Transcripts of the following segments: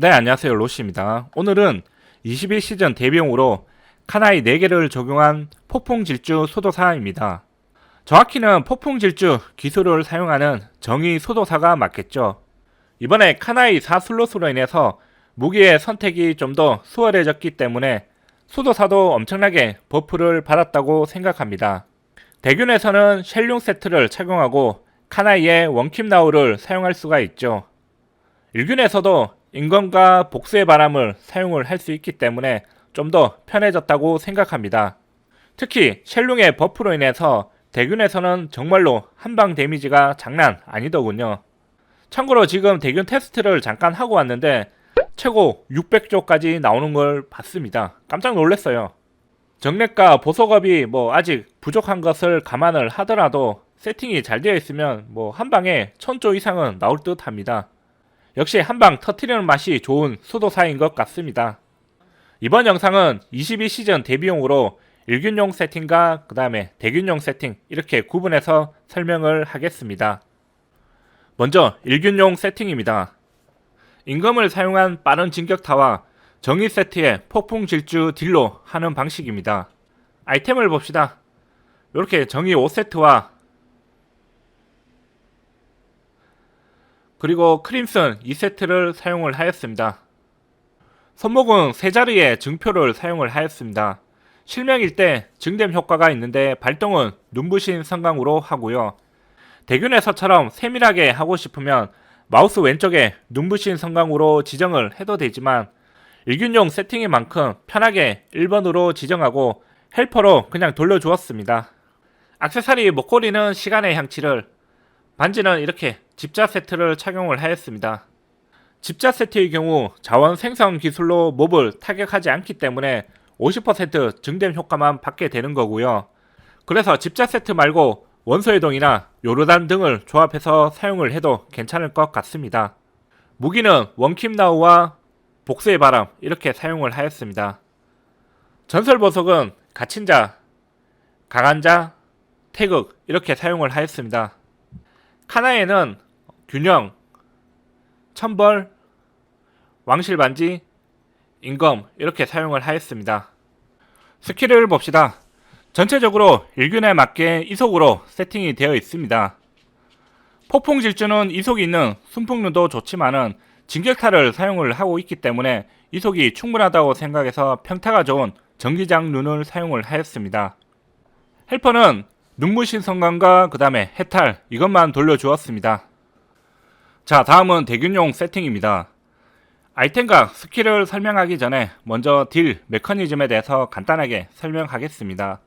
네, 안녕하세요. 로시입니다. 오늘은 21시즌 데뷔용으로 카나이 4개를 적용한 폭풍 질주 소도사입니다. 정확히는 폭풍 질주 기술을 사용하는 정의 소도사가 맞겠죠. 이번에 카나이 4슬롯으로 인해서 무기의 선택이 좀 더 수월해졌기 때문에 소도사도 엄청나게 버프를 받았다고 생각합니다. 대균에서는 쉘룡 세트를 착용하고 카나이의 원킴 나우를 사용할 수가 있죠. 일균에서도 인건과 복수의 바람을 사용을 할 수 있기 때문에 좀 더 편해졌다고 생각합니다. 특히 쉘룽의 버프로 인해서 대균에서는 정말로 한방 데미지가 장난 아니더군요. 참고로 지금 대균 테스트를 잠깐 하고 왔는데 최고 600조까지 나오는 걸 봤습니다. 깜짝 놀랐어요. 정례과 보석업이 뭐 아직 부족한 것을 감안을 하더라도 세팅이 잘 되어 있으면 뭐 한 방에 1000조 이상은 나올 듯 합니다. 역시 한방 터트리는 맛이 좋은 수도사인 것 같습니다. 이번 영상은 22시즌 데뷔용으로 일균용 세팅과 그 다음에 대균용 세팅 이렇게 구분해서 설명을 하겠습니다. 먼저 일균용 세팅입니다. 임금을 사용한 빠른 진격타와 정의 세트의 폭풍 질주 딜로 하는 방식입니다. 아이템을 봅시다. 이렇게 정의 5세트와 그리고 크림슨 2세트를 사용을 하였습니다. 손목은 세 자리의 증표를 사용을 하였습니다. 실명일 때 증댐 효과가 있는데 발동은 눈부신 성광으로 하고요. 대균에서처럼 세밀하게 하고 싶으면 마우스 왼쪽에 눈부신 성광으로 지정을 해도 되지만 일균용 세팅인 만큼 편하게 1번으로 지정하고 헬퍼로 그냥 돌려주었습니다. 악세사리 목걸이는 시간의 향치를 반지는 이렇게 집자 세트를 착용을 하였습니다. 집자 세트의 경우 자원 생성 기술로 몹을 타격하지 않기 때문에 50% 증댐 효과만 받게 되는 거고요. 그래서 집자 세트 말고 원소의동이나 요르단 등을 조합해서 사용을 해도 괜찮을 것 같습니다. 무기는 원킴 나우와 복수의 바람 이렇게 사용을 하였습니다. 전설 보석은 갇힌 자, 강한 자, 태극 이렇게 사용을 하였습니다. 카나에는 균형, 천벌, 왕실 반지, 임검 이렇게 사용을 하였습니다. 스킬을 봅시다. 전체적으로 일균에 맞게 이속으로 세팅이 되어 있습니다. 폭풍 질주는 이속이 있는 순풍루도 좋지만은 진격타를 사용을 하고 있기 때문에 이속이 충분하다고 생각해서 평타가 좋은 전기장 룬을 사용을 하였습니다. 헬퍼는 눈부신 성광과 그 다음에 해탈 이것만 돌려주었습니다. 자 다음은 대균용 세팅입니다. 아이템과 스킬을 설명하기 전에 먼저 딜 메커니즘에 대해서 간단하게 설명하겠습니다.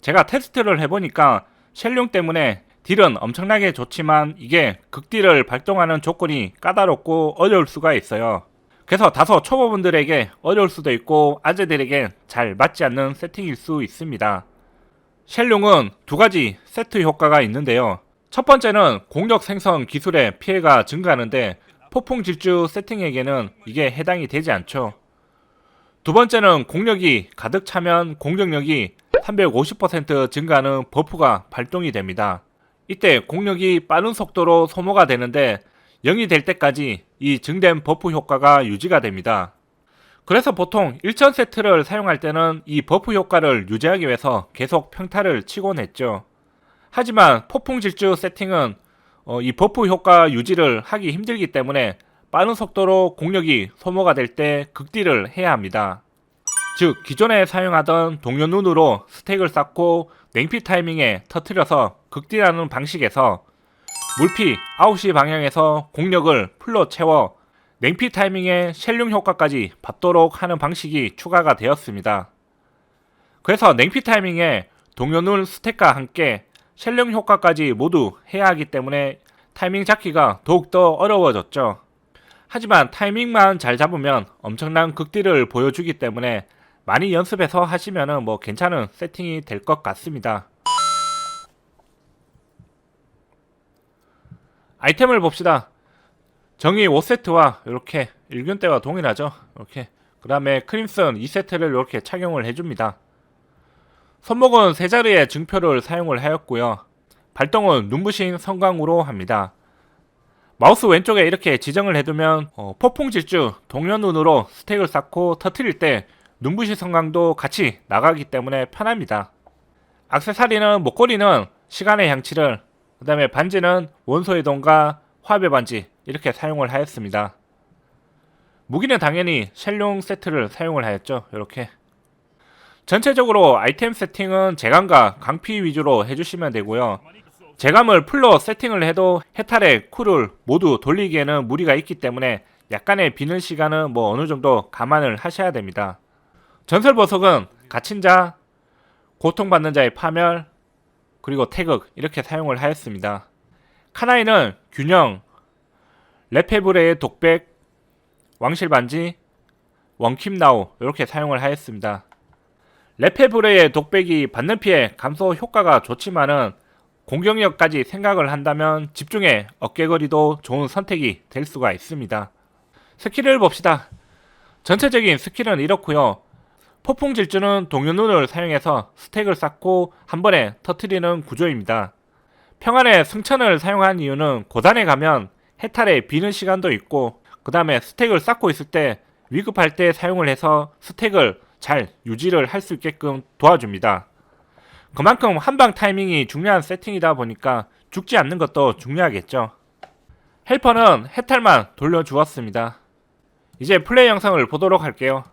제가 테스트를 해보니까 쉘룡 때문에 딜은 엄청나게 좋지만 이게 극딜을 발동하는 조건이 까다롭고 어려울 수가 있어요. 그래서 다소 초보분들에게 어려울 수도 있고 아재들에게 잘 맞지 않는 세팅일 수 있습니다. 쉘룡은 두 가지 세트 효과가 있는데요. 첫 번째는 공력 생성 기술의 피해가 증가하는데 폭풍 질주 세팅에게는 이게 해당이 되지 않죠. 두 번째는 공력이 가득 차면 공격력이 350% 증가하는 버프가 발동이 됩니다. 이때 공력이 빠른 속도로 소모가 되는데 0이 될 때까지 이 증된 버프 효과가 유지가 됩니다. 그래서 보통 1천 세트를 사용할 때는 이 버프 효과를 유지하기 위해서 계속 평타를 치곤 했죠. 하지만 폭풍 질주 세팅은 어, 이 버프 효과 유지를 하기 힘들기 때문에 빠른 속도로 공력이 소모가 될 때 극딜을 해야 합니다. 즉 기존에 사용하던 동료 눈으로 스택을 쌓고 냉피 타이밍에 터트려서 극딜하는 방식에서 물피 9시 방향에서 공력을 풀로 채워 냉피 타이밍에 쉘륨 효과까지 받도록 하는 방식이 추가가 되었습니다. 그래서 냉피 타이밍에 동료눈 스택과 함께 쉘륨 효과까지 모두 해야 하기 때문에 타이밍 잡기가 더욱더 어려워졌죠. 하지만 타이밍만 잘 잡으면 엄청난 극딜을 보여주기 때문에 많이 연습해서 하시면 뭐 괜찮은 세팅이 될 것 같습니다. 아이템을 봅시다. 정의 5세트와 이렇게 일균 때와 동일하죠. 이렇게 그 다음에 크림슨 2세트를 이렇게 착용을 해줍니다. 손목은 세 자리의 증표를 사용을 하였고요. 발동은 눈부신 성광으로 합니다. 마우스 왼쪽에 이렇게 지정을 해두면 어, 폭풍 질주 동면 눈으로 스택을 쌓고 터트릴 때 눈부시 성광도 같이 나가기 때문에 편합니다. 악세사리는 목걸이는 시간의 향치를 그 다음에 반지는 원소 이동과 화배 반지 이렇게 사용을 하였습니다. 무기는 당연히 쉘룡 세트를 사용을 하였죠. 이렇게 전체적으로 아이템 세팅은 재감과 강피 위주로 해주시면 되고요. 재감을 풀로 세팅을 해도 해탈의 쿨을 모두 돌리기에는 무리가 있기 때문에 약간의 비는 시간은 뭐 어느 정도 감안을 하셔야 됩니다. 전설 보석은 갇힌 자, 고통받는 자의 파멸, 그리고 태극 이렇게 사용을 하였습니다. 카나이는 균형, 레페브레의 독백, 왕실반지, 원킴나우 이렇게 사용을 하였습니다. 레페브레의 독백이 받는 피해 감소 효과가 좋지만은 공격력까지 생각을 한다면 집중의 어깨거리도 좋은 선택이 될 수가 있습니다. 스킬을 봅시다. 전체적인 스킬은 이렇고요. 폭풍 질주는 동요 눈을 사용해서 스택을 쌓고 한 번에 터트리는 구조입니다. 평안의 승천을 사용한 이유는 고단에 가면 해탈에 비는 시간도 있고 그 다음에 스택을 쌓고 있을 때 위급할 때 사용을 해서 스택을 잘 유지를 할 수 있게끔 도와줍니다. 그만큼 한방 타이밍이 중요한 세팅이다 보니까 죽지 않는 것도 중요하겠죠. 헬퍼는 해탈만 돌려주었습니다. 이제 플레이 영상을 보도록 할게요.